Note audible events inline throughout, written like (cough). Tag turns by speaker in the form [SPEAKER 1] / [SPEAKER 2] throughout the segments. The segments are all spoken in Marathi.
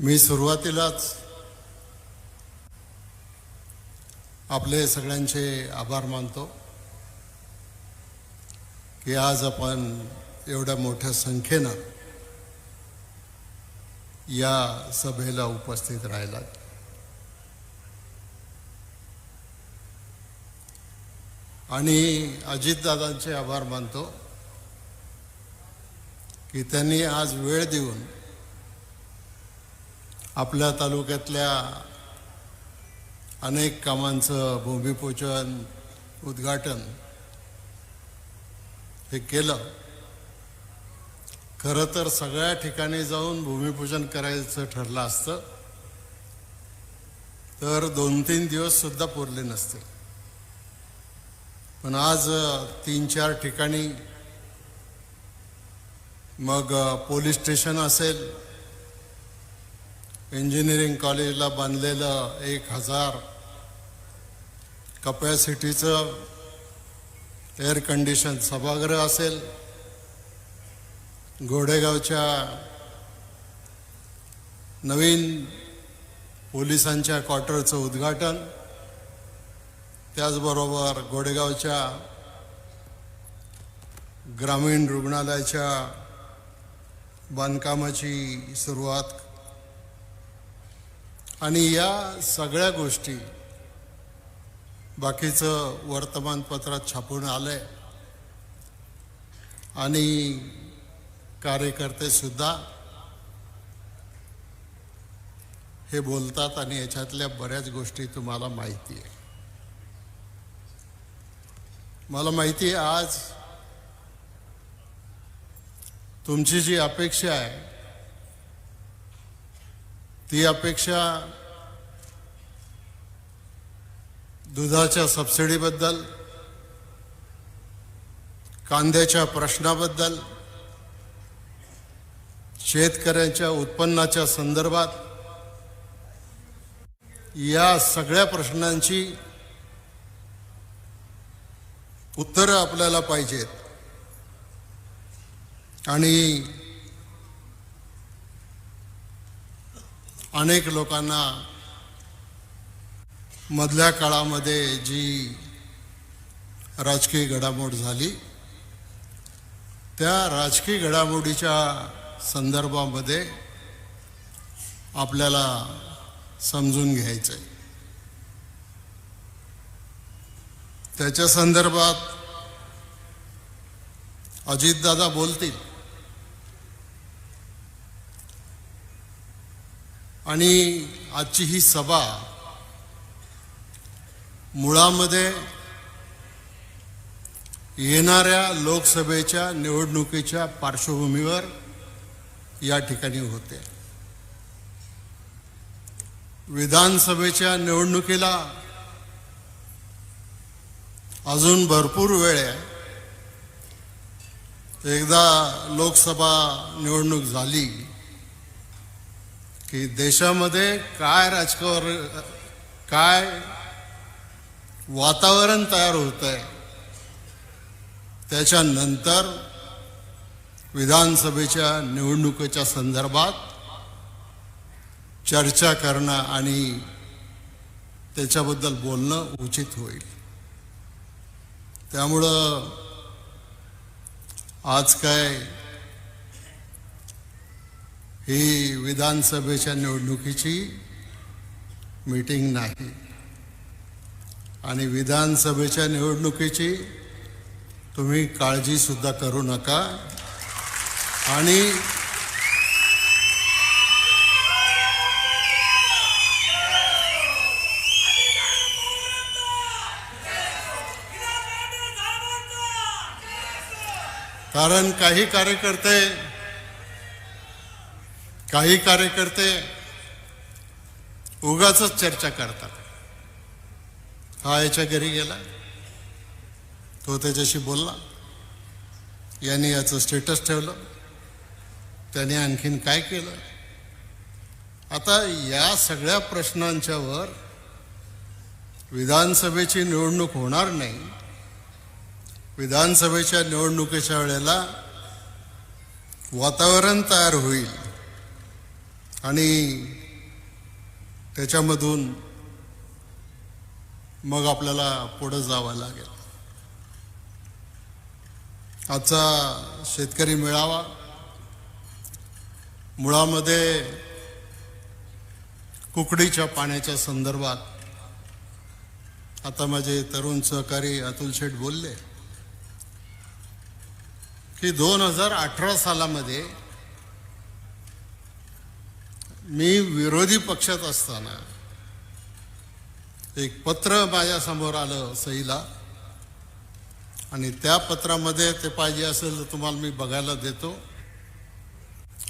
[SPEAKER 1] मी सुरुवातीलाच आपले सगळ्यांचे आभार मानतो की आज आपण एवढ्या मोठ्या संख्येनं या सभेला उपस्थित राहिलात. आणि अजितदादांचे आभार मानतो की त्यांनी आज वेळ देऊन आपल्या तालुक्यातल्या अनेक कामांचं भूमिपूजन उद्घाटन हे केलं. खरं तर सगळ्या ठिकाणी जाऊन भूमिपूजन करायचं ठरलं असतं. तर दोन तीन दिवस सुद्धा पुरले नसते. पण आज तीन चार ठिकाणी मग पोलीस स्टेशन असेल इंजिनिअरिंग कॉलेजला बांधलेलं एक हजार कपॅसिटीचं एअर कंडिशन सभागृह असेल. घोडेगावच्या नवीन पोलिसांच्या क्वार्टरचं उद्घाटन. त्याचबरोबर गोडेगावच्या ग्रामीण रुग्णालयाच्या बांधकामाची सुरुवात आणि या सगळ्या गोष्टी बाकीचं वर्तमानपत्रात छापून आलंय. आणि कार्यकर्तेसुद्धा हे बोलतात आणि याच्यातल्या बऱ्याच गोष्टी तुम्हाला माहिती आहे. मला माहिती आहे आज तुमची जी अपेक्षा आहे ती अपेक्षा दुधाच्या सबसिडीबद्दल कांद्याच्या प्रश्नाबद्दल शेतकऱ्यांच्या उत्पन्नाच्या संदर्भात या सगळ्या प्रश्नांची उत्तरं आपल्याला पाहिजेत. आणि अनेक लोकांना मधल्या काळामध्ये जी राजकीय घडामोड झाली त्या राजकीय घडामोडीच्या संदर्भामध्ये आपल्याला समजून घ्यायचं आहे त्याच्या संदर्भात अजितदादा बोलतील. आणि आजची ही सभा मुळामध्ये येणाऱ्या लोकसभेच्या निवडणुकीच्या पार्श्वभूमीवर या ठिकाणी होते. विधानसभेच्या निवडणुकीला अजून भरपूर वेळ आहे. एकदा लोकसभा निवडणूक झाली की देशामध्ये काय राजकारण काय वातावरण तयार होत आहे त्याच्यानंतर विधानसभेच्या निवडणुकीच्या संदर्भात चर्चा करणं आणि त्याच्याबद्दल बोलणं उचित होईल. त्यामुळं आज काय ही विधानसभेच्या निवडणुकीची मीटिंग नाही. आणि विधानसभेच्या निवडणुकीची तुम्ही काळजीसुद्धा करू नका. आणि कारण काही कार्यकर्ते काही कार्यकर्ते उगाच चर्चा करतात. हा याच्या घरी गेला. तो त्याच्याशी बोलला. यांनी याचं स्टेटस ठेवलं. त्याने आणखीन काय केलं? आता या सगळ्या प्रश्नांच्यावर विधानसभेची निवडणूक होणार नाही. विधानसभेच्या निवडणुकीच्या वेळेला वातावरण तयार होईल. आणि त्याच्यामधून मग आपल्याला पुढं जावं लागेल. आजचा शेतकरी मेळावा मुळामध्ये कुकडीच्या पाण्याच्या संदर्भात आता माझे तरुण सहकारी अतुल शेठ बोलले की दोन हजार अठरा सालामध्ये मी विरोधी पक्षात असताना एक पत्र माझ्यासमोर आलं सईला. आणि त्या पत्रामध्ये ते पाहिजे असेल तर तुम्हाला मी बघायला देतो.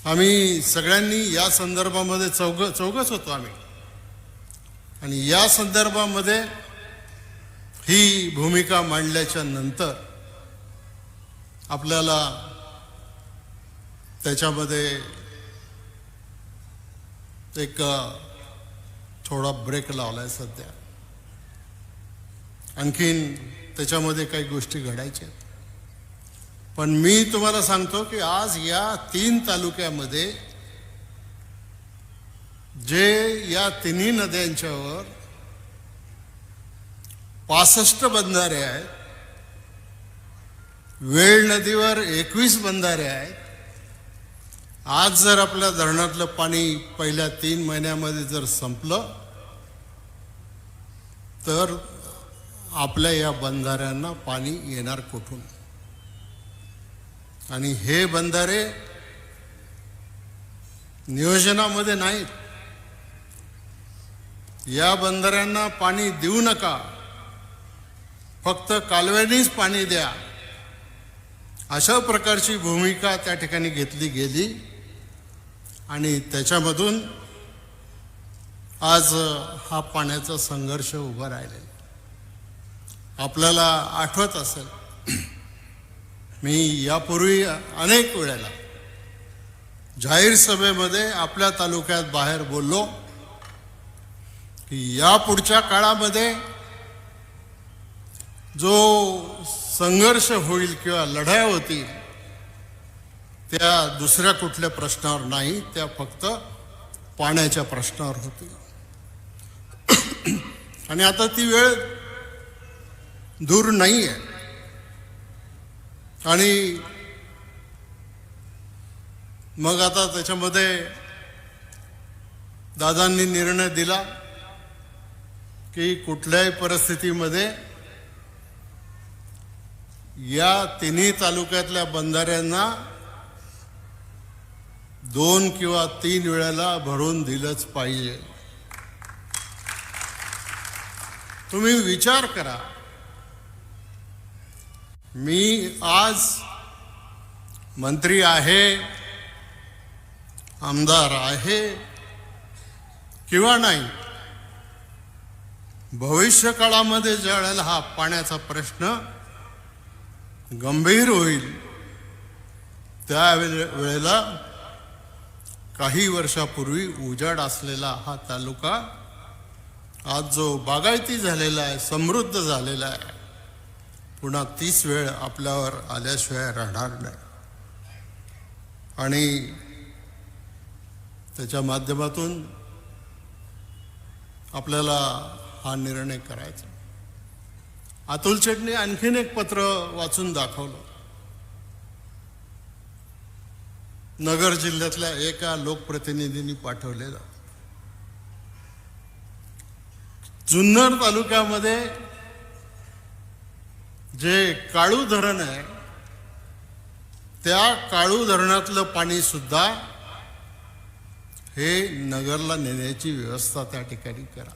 [SPEAKER 1] आम्ही सगळ्यांनी या संदर्भामध्ये चौघ चौघच होतो आम्ही. आणि या संदर्भामध्ये ही भूमिका मांडल्याच्या नंतर आपल्याला त्याच्यामध्ये एक थोडा ब्रेक लावलाय सध्या आणखीन त्याच्यामध्ये काही गोष्टी घडायच्या आहेत. पण मी तुम्हाला सांगतो की आज या तीन तालुक्यामध्ये जे या तिन्ही नद्यांच्यावर पासष्ट बंधारे आहेत वेळ नदीवर एकवीस बंधारे आहेत आज जर आपल्या धरणातलं पाणी पहिल्या तीन महिन्यामध्ये जर संपलं तर आपल्या या बंधाऱ्यांना पाणी येणार कुठून? आणि हे बंधारे नियोजनामध्ये नाहीत. या बंधाऱ्यांना पाणी देऊ नका. फक्त कालव्यानीच पाणी द्या. अशा प्रकारची भूमिका त्या ठिकाणी घेतली गेली. आणि त्याच्यामधून आज हा पाण्याचा संघर्ष उभा राहिलेला आपल्याला आठवत असेल (clears throat) मी यापूर्वी अनेक वेळेला जाहीर सभेमध्ये आपल्या तालुक्यात बाहेर बोललो की या पुढच्या काळामध्ये जो संघर्ष होईल किंवा लढाया होतील त्या दुसऱ्या कुठल्या प्रश्नावर नाही त्या फक्त पाण्याच्या प्रश्नावर होती. आणि आता ती वेळ दूर नाही आहे आणि मग आता त्याच्यामध्ये दादांनी निर्णय दिला की कुठल्याही परिस्थितीमध्ये या तिन्ही तालुक्यातल्या बंधाऱ्यांना दोन किंवा तीन वेळेला भरून दिलंच पाहिजे. तुम्ही विचार करा. मी आज मंत्री आहे आमदार आहे किंवा नाही भविष्य काळामध्ये ज्या वेळेला हा पाण्याचा प्रश्न गंभीर होईल त्या वेळे- वेळेला काही वर्षापूर्वी उजाड असलेला हा तालुका आज जो बागायती झालेला आहे समृद्ध झालेला आहे पुन्हा तीच वेळ आपल्यावर आल्याशिवाय राहणार नाही. आणि त्याच्या माध्यमातून आपल्याला हा निर्णय करायचा अतुल शेटने आणखीन एक पत्र वाचून दाखवलं. नगर जिल्ह्यातल्या एका लोकप्रतिनिधींनी पाठवलेलं. जुन्नर तालुक्यामध्ये जे काळू धरण आहे त्या काळू धरणातलं पाणी सुद्धा हे नगरला नेण्याची व्यवस्था त्या ठिकाणी करा.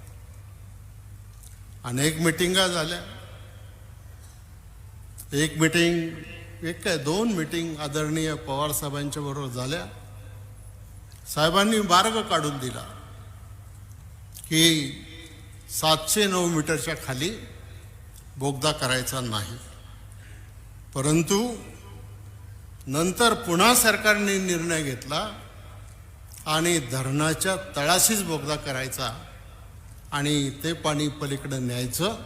[SPEAKER 1] अनेक मिटिंगा झाल्या. एक मिटिंग एक काय दोन मिटिंग आदरणीय पवार साहेबांच्या बरोबर झाल्या. साहेबांनी मार्ग काढून दिला की सातशे नऊ मीटरच्या खाली बोगदा करायचा नाही. परंतु नंतर पुन्हा सरकारने निर्णय घेतला आणि धरणाच्या तळाशीच बोगदा करायचा आणि ते पाणी पलीकडे न्यायचं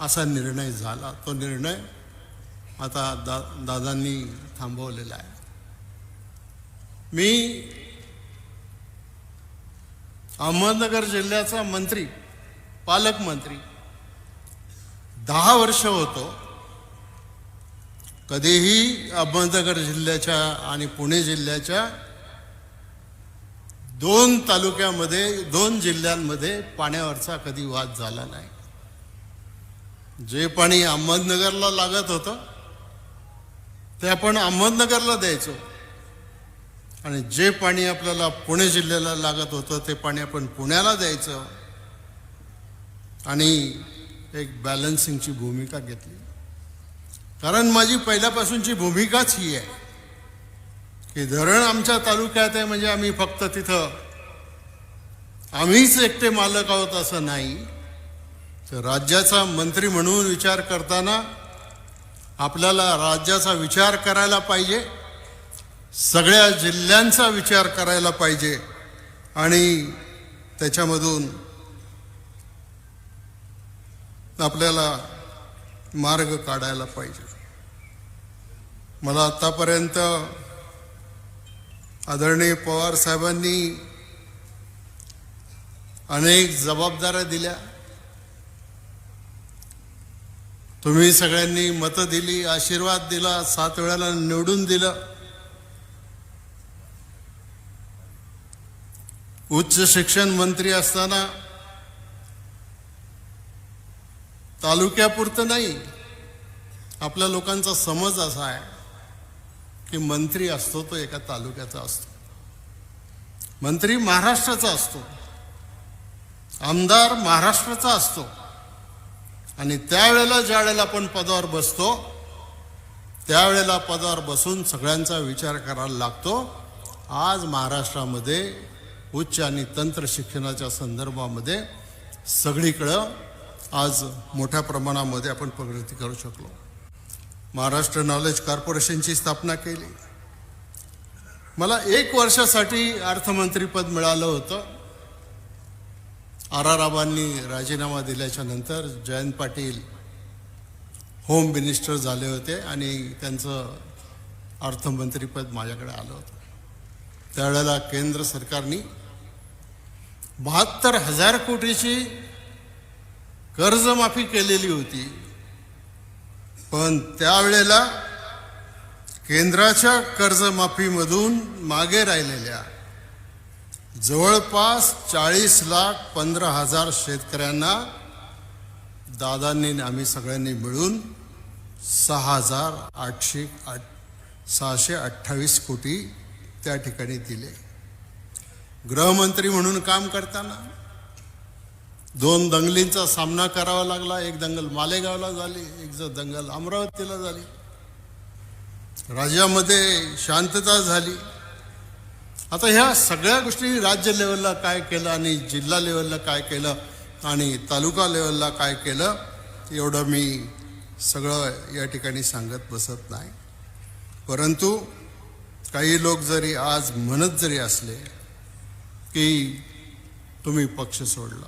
[SPEAKER 1] असा निर्णय झाला. तो निर्णय आता दा दादांनी थांबवलेला आहे. मी अहमदनगर जिल्ह्याचा मंत्री पालकमंत्री दहा वर्ष होतो. कधीही अहमदनगर जिल्ह्याच्या आणि पुणे जिल्ह्याच्या दोन तालुक्यामध्ये दोन जिल्ह्यांमध्ये पाण्यावरचा कधी वाद झाला नाही. जे पाणी अहमदनगरला लागत होतं ते आपण अहमदनगरला द्यायचो. आणि जे पाणी आपल्याला पुणे जिल्ह्याला लागत होतं ते पाणी आपण पुण्याला द्यायचं. आणि एक बॅलन्सिंगची भूमिका घेतली. कारण माझी पहिल्यापासूनची भूमिकाच ही आहे. की धरण आमच्या तालुक्यात आहे म्हणजे आम्ही फक्त तिथं आम्हीच एकटे मालक आहोत असं नाही. तर राज्याचा मंत्री म्हणून विचार करताना आपल्याला राज्याचा विचार करायला पाहिजे सगळ्या जिल्ह्यांचा विचार करायला पाहिजे आणि त्याच्यामधून आपल्याला मार्ग काढायला पाहिजे. मला आत्तापर्यंत आदरणीय पवार साहेबांनी अनेक जबाबदाऱ्या दिल्या. तुम्ही सगळ्यांनी मतं दिली आशीर्वाद दिला सात वेळाला निवडून दिलं. उच्च शिक्षण मंत्री असताना तालुक्यापुरतं नाही आपल्या लोकांचा समज असा आहे की मंत्री असतो तो एका तालुक्याचा असतो. मंत्री महाराष्ट्राचा असतो. आमदार महाराष्ट्राचा असतो. आणि त्यावेळेला ज्या वेळेला आपण पदावर बसतो त्यावेळेला पदावर बसून सगळ्यांचा विचार करायला लागतो. आज महाराष्ट्रामध्ये उच्च आणि तंत्र शिक्षणाच्या संदर्भामध्ये सगळीकडं आज मोठ्या प्रमाणामध्ये आपण प्रगती करू शकलो. महाराष्ट्र नॉलेज कॉर्पोरेशनची स्थापना केली. मला एक वर्षासाठी अर्थमंत्रीपद मिळालं होतं. आराराबांनी राजीनामा दिल्याच्या नंतर जयंत पाटील होम मिनिस्टर झाले होते आणि त्यांचं अर्थमंत्रीपद माझ्याकडे आलं होतं. त्यावेळेला केंद्र सरकारने बहात्तर हजार कोटीची कर्जमाफी केलेली होती. पण त्यावेळेला केंद्राच्या कर्जमाफीमधून मागे राहिलेल्या जवळपास चाळीस लाख पंधरा हजार शेतकऱ्यांना दादांनी आम्ही सगळ्यांनी मिळून सहा हजार आठशे आठ सहाशे अठ्ठावीस कोटी त्या ठिकाणी दिले. गृहमंत्री म्हणून काम करताना दोन दंगलींचा सामना करावा लागला. एक दंगल मालेगावला झाली एक जर दंगल अमरावतीला झाली. राज्यामध्ये शांतता झाली. आता ह्या सगळ्या गोष्टी राज्य लेवलला काय केलं आणि जिल्हा लेवलला काय केलं आणि तालुका लेवलला काय केलं एवढं मी सगळं या ठिकाणी सांगत बसत नाही. परंतु काही लोक जरी आज म्हणत जरी असले की तुम्ही पक्ष सोडला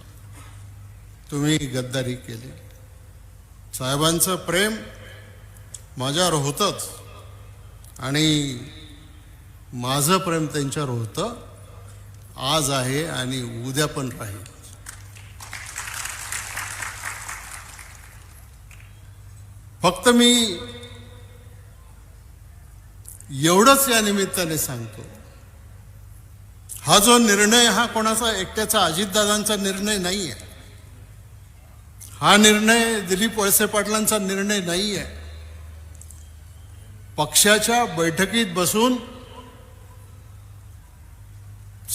[SPEAKER 1] तुम्ही गद्दारी केली. साहेबांचं प्रेम माझ्यावर होतंच आणि माझं प्रेम त्यांच्यावर होतं. आज आहे आणि उद्या पण राहील. फक्त मी एवढंच या निमित्ताने सांगतो. हा जो निर्णय हा कोणाचा एकट्याचा अजितदादांचा निर्णय नाही आहे हा निर्णय दिलीप वळसे पाटलांचा निर्णय नाही आहे पक्षाच्या बैठकीत बसून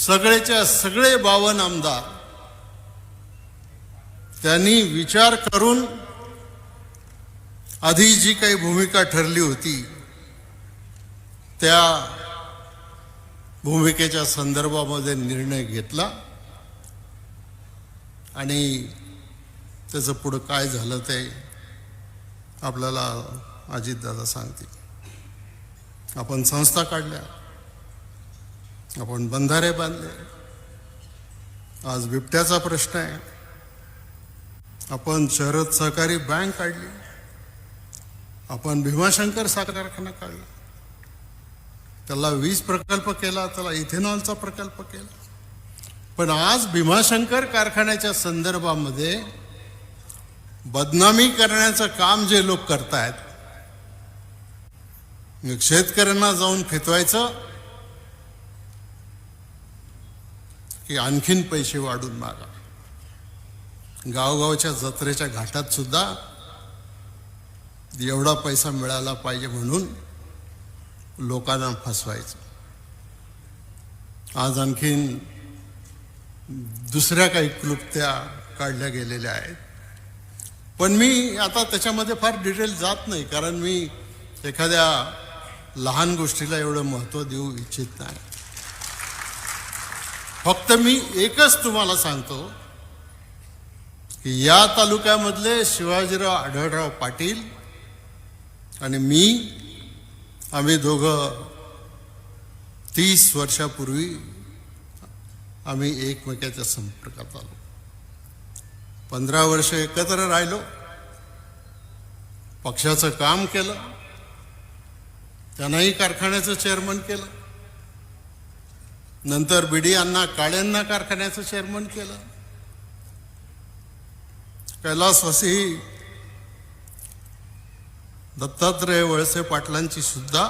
[SPEAKER 1] सगळेच्या सगळे बावन आमदार त्यांनी विचार करून आधी जी काही भूमिका ठरली होती त्या भूमिकेच्या संदर्भामध्ये निर्णय घेतला आणि त्याचं पुढं काय झालं ते आपल्याला अजितदादा सांगतील. आपण संस्था काढल्या. आपण बंधारे बांधले. आज बिबट्याचा प्रश्न आहे. आपण शहरात सहकारी बँक काढली. आपण भीमाशंकर साखर कारखाना काढला. त्याला वीज प्रकल्प केला त्याला इथेनॉलचा प्रकल्प केला. पण आज भीमाशंकर कारखान्याच्या संदर्भामध्ये बदनामी करण्याचं काम जे लोक करतायत शेतकऱ्यांना जाऊन फितवायचं की आणखीन पैसे वाढून मागा गावगावच्या जत्रेच्या घाटात सुद्धा एवढा पैसा मिळाला पाहिजे म्हणून लोकांना फसवायचं. आज आणखीन दुसऱ्या काही क्लुप्त्या काढल्या गेलेल्या आहेत. पण मी आता त्याच्यामध्ये फार डिटेल जात नाही कारण मी एखाद्या लहान गोष्टीला एवढं महत्त्व देऊ इच्छित नाही. फक्त मी एकच तुम्हाला सांगतो की या तालुक्यामधले शिवाजीराव आढळराव पाटील आणि मी आम्ही दोघं तीस वर्षापूर्वी आम्ही एकमेकाच्या संपर्कात आलो. पंधरा वर्ष एकत्र राहिलो पक्षाचं काम केलं त्यांनाही कारखान्याचं चेअरमन केलं. नंतर बी डी यांना काळ्यांना कारखान्याचं चेअरमन केलं. कैलासवासी दत्तात्रय वळसे पाटलांची सुद्धा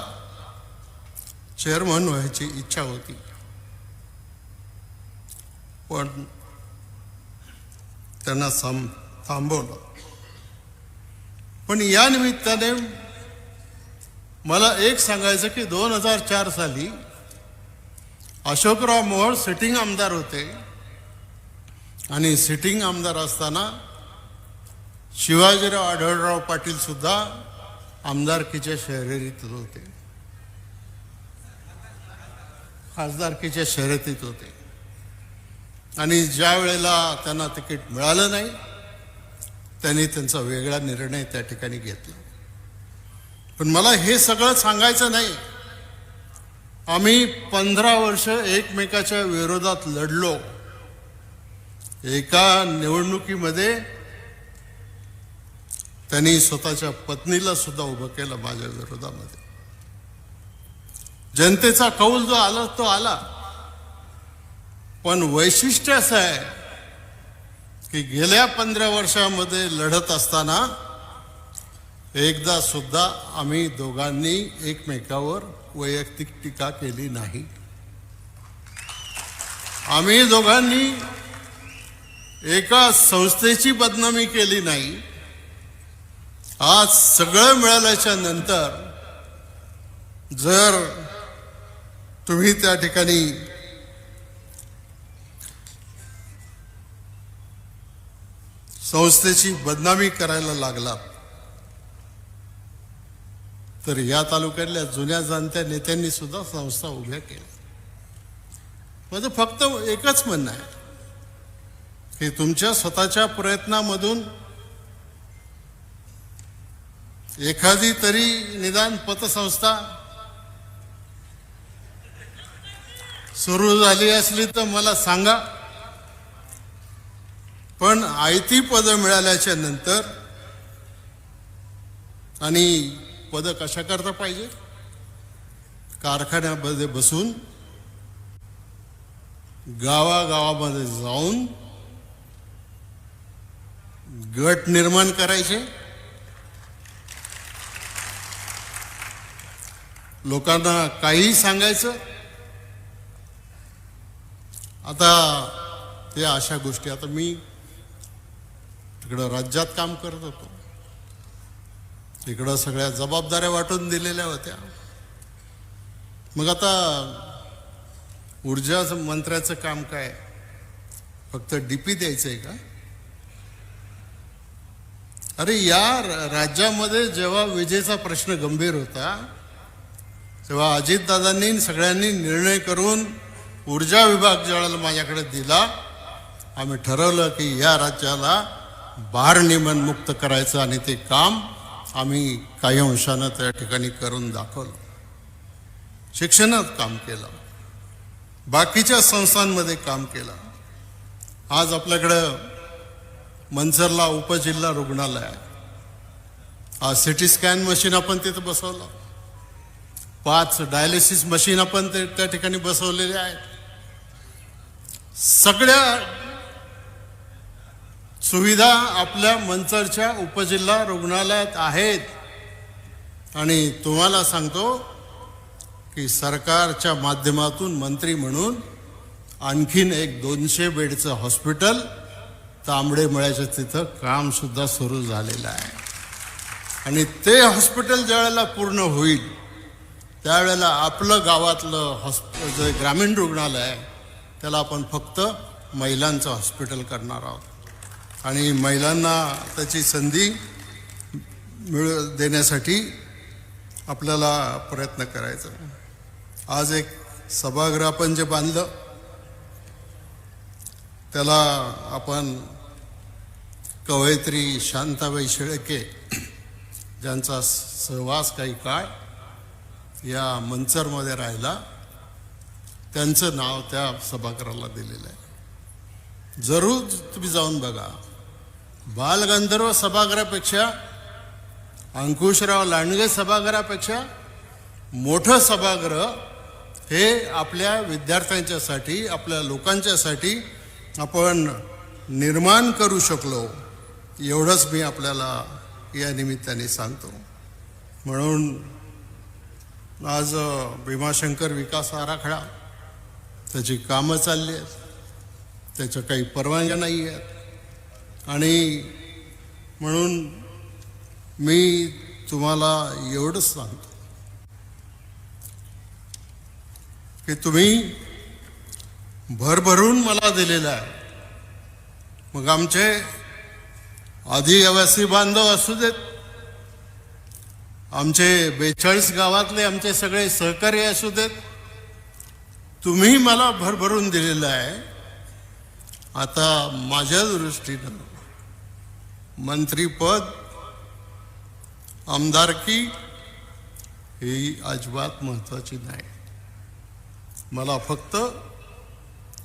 [SPEAKER 1] चेअरमन व्हायची इच्छा होती. पण त्यांना सम थांबवलं. पण या निमित्ताने मला एक सांगायचं की दोन हजार चार साली अशोकराव मोहोळ सिटिंग आमदार होते. आणि सिटिंग आमदार असताना शिवाजीराव आढळराव पाटील सुद्धा आमदारकीच्या शर्यतीत होते. खासदारकीच्या शर्यतीत होते. आणि ज्या वेळेला त्यांना तिकीट मिळालं नाही त्यांनी त्यांचा वेगळा निर्णय त्या ठिकाणी घेतला. पण मला हे सगळं सांगायचं नाही. आम्ही पंधरा वर्ष एकमेकाच्या विरोधात लढलो. एका निवडणुकीमध्ये त्यांनी स्वतःच्या पत्नीला सुद्धा उभं केलं माझ्या विरोधामध्ये. जनतेचा कौल जो आला तो आला. पण वैशिष्ट्य असं आहे की गेल्या पंधरा वर्षामध्ये लढत असताना एकदा सुद्धा आम्ही दोघांनी एकमेकावर वैयक्तिक टीका केली नाही. आम्ही दोघांनी एका संस्थेची बदनामी केली नाही. आज सगळं मिळाल्याच्या नंतर जर तुम्ही त्या ठिकाणी संस्थेची बदनामी करायला लागला तर या तालुक्यातल्या जुन्या जाणत्या नेत्यांनी सुद्धा संस्था उभ्या केल्या. माझं फक्त एकच म्हणणं आहे की तुमच्या स्वतःच्या प्रयत्नामधून एखादी तरी निदान पतसंस्था सुरू झाली असली तर मला सांगा. पण आयती पदं मिळाल्याच्या नंतर आणि पदं कशा करता पाहिजे? कारखान्यामध्ये बसून गावागावामध्ये जाऊन गट निर्माण करायचे? लोकांना काही सांगायचं? आता ते अशा गोष्टी. आता मी तिकडं राज्यात काम करत होतो. तिकडं सगळ्या जबाबदाऱ्या वाटून दिलेल्या होत्या. मग आता ऊर्जा मंत्र्याचं काम काय? फक्त डीपी द्यायचं आहे का? अरे या राज्यामध्ये जेव्हा विजेचा प्रश्न गंभीर होता तेव्हा अजितदादांनी सगळ्यांनी निर्णय करून ऊर्जा विभाग ज्यावेळेला माझ्याकडे दिला आम्ही ठरवलं की या राज्याला भार नियमन मुक्त करायचं आणि ते काम आम्ही काही अंशानं त्या ठिकाणी करून दाखवलं. शिक्षणात काम केलं. बाकीच्या संस्थांमध्ये काम केलं. आज आपल्याकडं मनसरला उपजिल्हा रुग्णालय आहे. आज सिटी स्कॅन मशीन आपण तिथं बसवलं. पाच डायलिसिस मशीन आपण ते त्या ठिकाणी बसवलेले आहेत. सगळ्या सुविधा आपल्या मंचरच्या उपजिल्हा रुग्णालयात आहेत. आणि तुम्हाला सांगतो की सरकारच्या माध्यमातून मंत्री म्हणून आणखीन एक दोनशे बेडचं हॉस्पिटल तांबडे मळ्याच्या तिथं कामसुद्धा सुरू झालेलं आहे. आणि ते हॉस्पिटल ज्या वेळेला पूर्ण होईल त्यावेळेला आपलं गावातलं हॉस्प जे ग्रामीण रुग्णालय आहे त्याला आपण फक्त महिलांचं हॉस्पिटल करणार आहोत. आणि महिलांना त्याची संधी मिळ देण्यासाठी आपल्याला प्रयत्न करायचा. आज एक सभागृह आपण जे बांधलं त्याला आपण कवयित्री शांताबाई शेळके ज्यांचा सहवास काही काळ या मंचरमध्ये राहिला त्यांचं नाव त्या सभागृहाला दिलेलं आहे. जरूर तुम्ही जाऊन बघा. बालगंधर्व सभागृहापेक्षा अंकुशराव लांडगे सभागृहापेक्षा मोठं सभागृह हे आपल्या विद्यार्थ्यांच्यासाठी आपल्या लोकांच्यासाठी आपण निर्माण करू शकलो एवढंच मी आपल्याला या निमित्ताने सांगतो. म्हणून आज भीमाशंकर विकास आराखडा त्याची कामं चालली आहेत त्याच्या काही परवानग्या नाही आहेत. आणि म्हणून मी तुम्हाला एवढंच सांगतो की तुम्ही भरभरून मला दिलेलं आहे. मग आमचे आदिवासी बांधव असू देत आमचे बेचाळीस गावातले आमचे सगळे सहकारी असू देत तुम्ही मला भरभरून दिलेलं आहे. आता माझ्या दृष्टीनं मंत्रीपद आमदारकी ही अजिबात महत्त्वाची नाही. मला फक्त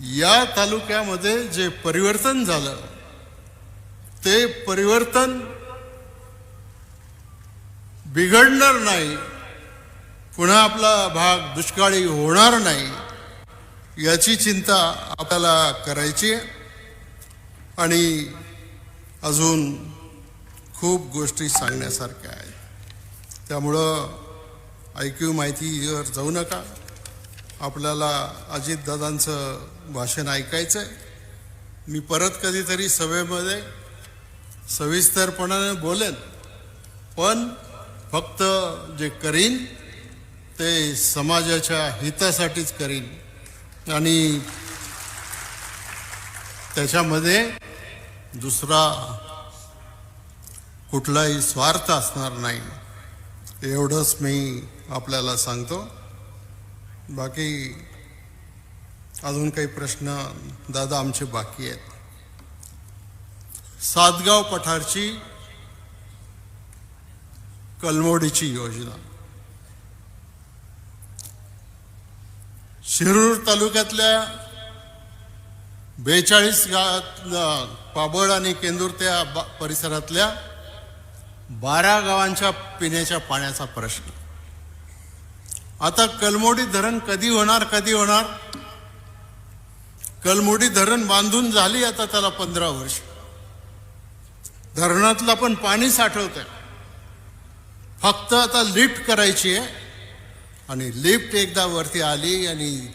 [SPEAKER 1] या तालुक्यामध्ये जे परिवर्तन झालं ते परिवर्तन बिघडणार नाही पुन्हा आपला भाग दुष्काळी होणार नाही याची चिंता आपल्याला करायची आहे. आणि अजून खूप गोष्टी सांगण्यासारख्या आहेत. त्यामुळं ऐक्यू माहितीवर जाऊ नका. आपल्याला अजितदादांचं भाषण ऐकायचं आहे मी परत कधीतरी सभेमध्ये सविस्तरपणाने बोलेन. पण फक्त जे करीन ते समाजाच्या हितासाठीच करीन. आणि त्याच्यामध्ये दुसरा कुठलाही स्वार्थ असणार नाही. एवढंच मी आपल्याला सांगतो. बाकी अजून काही प्रश्न दादा आमचे बाकी आहेत. सातगाव पठारची कलमोडीची योजना. शिरूर तालुक्यातल्या बेचाळीस गावात पाबळ आणि केंदूर त्या बा- परिसरातल्या बारा गावांच्या पिण्याच्या पाण्याचा प्रश्न. आता कलमोडी धरण कधी होणार कधी होणार? कलमोडी धरण बांधून झाली आता त्याला पंधरा वर्ष. धरणातलं पण पाणी साठवत आहे फक्त आता लिफ्ट करायची आहे. आणि लिफ्ट एकदा वरती आली आणि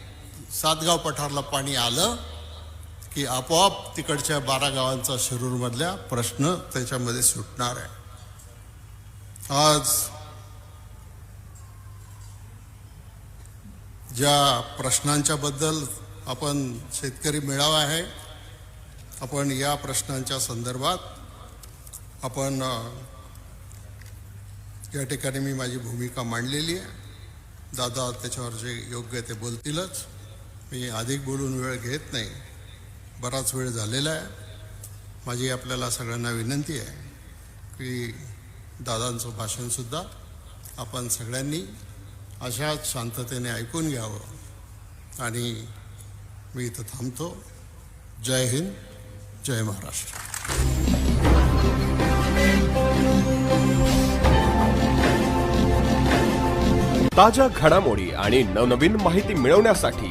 [SPEAKER 1] सातगाव पठारला पाणी आलं. की आपोआप तिकडच्या बारा गावांचा शिरूरमधल्या प्रश्न त्याच्यामध्ये सुटणार आहे. आज ज्या प्रश्नांच्या बद्दल आपण शेतकरी मेळावा आहे आपण या प्रश्नांच्या संदर्भात आपण या ठिकाणी मी माझी भूमिका मांडलेली आहे. दादा त्याच्यावर जे योग्य ते बोलतीलच. मी अधिक बोलून वेळ घेत नाही. बराच वेळ झालेला आहे. माझी आपल्याला सगळ्यांना विनंती आहे की दादांचं भाषणसुद्धा आपण सगळ्यांनी अशाच शांततेने ऐकून घ्यावं. आणि मी इथं थांबतो. जय हिंद जय महाराष्ट्र.
[SPEAKER 2] ताज्या घडामोडी आणि नवनवीन माहिती मिळवण्यासाठी